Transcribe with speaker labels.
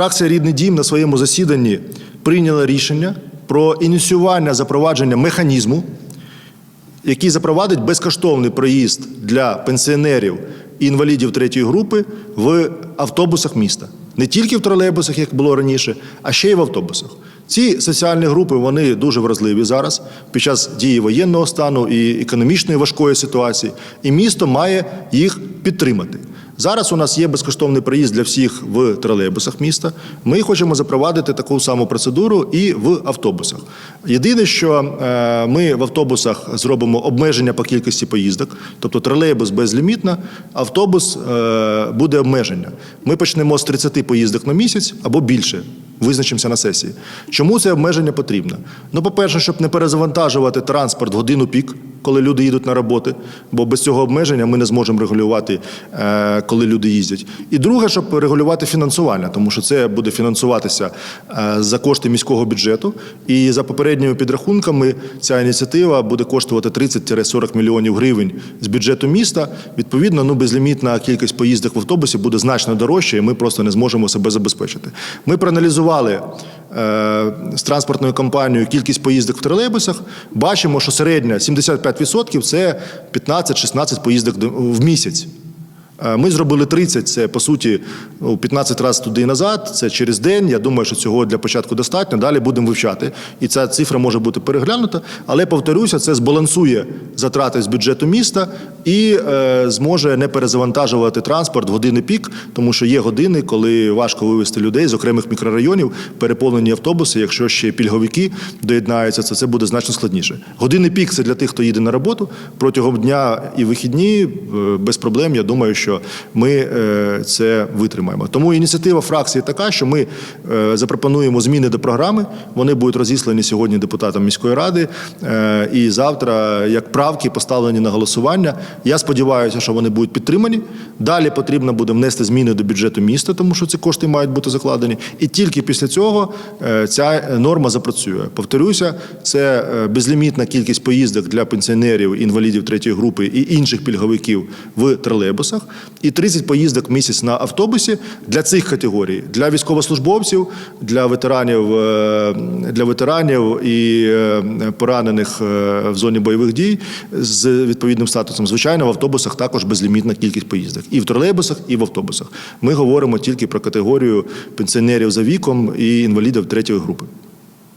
Speaker 1: Фракція Рідний дім на своєму засіданні прийняла рішення про ініціювання запровадження механізму, який запровадить безкоштовний проїзд для пенсіонерів і інвалідів третьої групи в автобусах міста. Не тільки в тролейбусах, як було раніше, а ще й в автобусах. Ці соціальні групи вони дуже вразливі зараз під час дії воєнного стану і економічної важкої ситуації, і місто має їх підтримати. Зараз у нас є безкоштовний проїзд для всіх в тролейбусах міста. Ми хочемо запровадити таку саму процедуру і в автобусах. Єдине, що е, ми в автобусах зробимо обмеження по кількості поїздок, тобто тролейбус безлімітно, автобус е, буде обмеження. Ми почнемо з 30 поїздок на місяць або більше. Визначимося на сесії. Чому це обмеження потрібно? Ну, по-перше, щоб не перезавантажувати транспорт в годину пік, коли люди їдуть на роботи, бо без цього обмеження ми не зможемо регулювати, е, коли люди їздять. І друге, щоб регулювати фінансування, тому що це буде фінансуватися е, за кошти міського бюджету. І за попередніми підрахунками ця ініціатива буде коштувати 30-40 мільйонів гривень з бюджету міста. Відповідно, ну безлімітна кількість поїздок в автобусі буде значно дорожче, і ми просто не зможемо себе забезпечити. Ми проаналізували з транспортною компанією кількість поїздок в тролейбусах. Бачимо, що середня 75% – це 15-16 поїздок до- в місяць. Е, Ми зробили 30, це по суті ну, 15 разів туди і назад. Це через день. Я думаю, що цього для початку достатньо. Далі будемо вивчати. І ця цифра може бути переглянута. Але повторюся, це збалансує затрати з бюджету міста і е, зможе не перезавантажувати транспорт в години пік, тому що є години, коли важко вивезти людей з окремих мікрорайонів, переповнені автобуси. Якщо ще пільговики доєднаються, це, це буде значно складніше. Години пік це для тих, хто їде на роботу протягом дня і вихідні е, без проблем. Я думаю, що ми е, це витримаємо. Тому ініціатива фракції така, що ми е, запропонуємо зміни до програми. Вони будуть розіслані сьогодні депутатам міської ради. е, І завтра, як правки, поставлені на голосування. Я сподіваюся, що вони будуть підтримані. Далі потрібно буде внести зміни до бюджету міста, тому що ці кошти мають бути закладені. І тільки після цього е, ця норма запрацює. Повторюся, це е, безлімітна кількість поїздок для пенсіонерів, інвалідів третьої групи і інших пільговиків в тролейбусах, і 30 поїздок в місяць на автобусі для цих категорій, для військовослужбовців, для ветеранів, е, для ветеранів і поранених в зоні бойових дій з відповідним статусом. Звичайно, в автобусах також безлімітна кількість поїздок. І в тролейбусах, і в автобусах. Ми говоримо тільки про категорію пенсіонерів за віком і інвалідів третьої групи.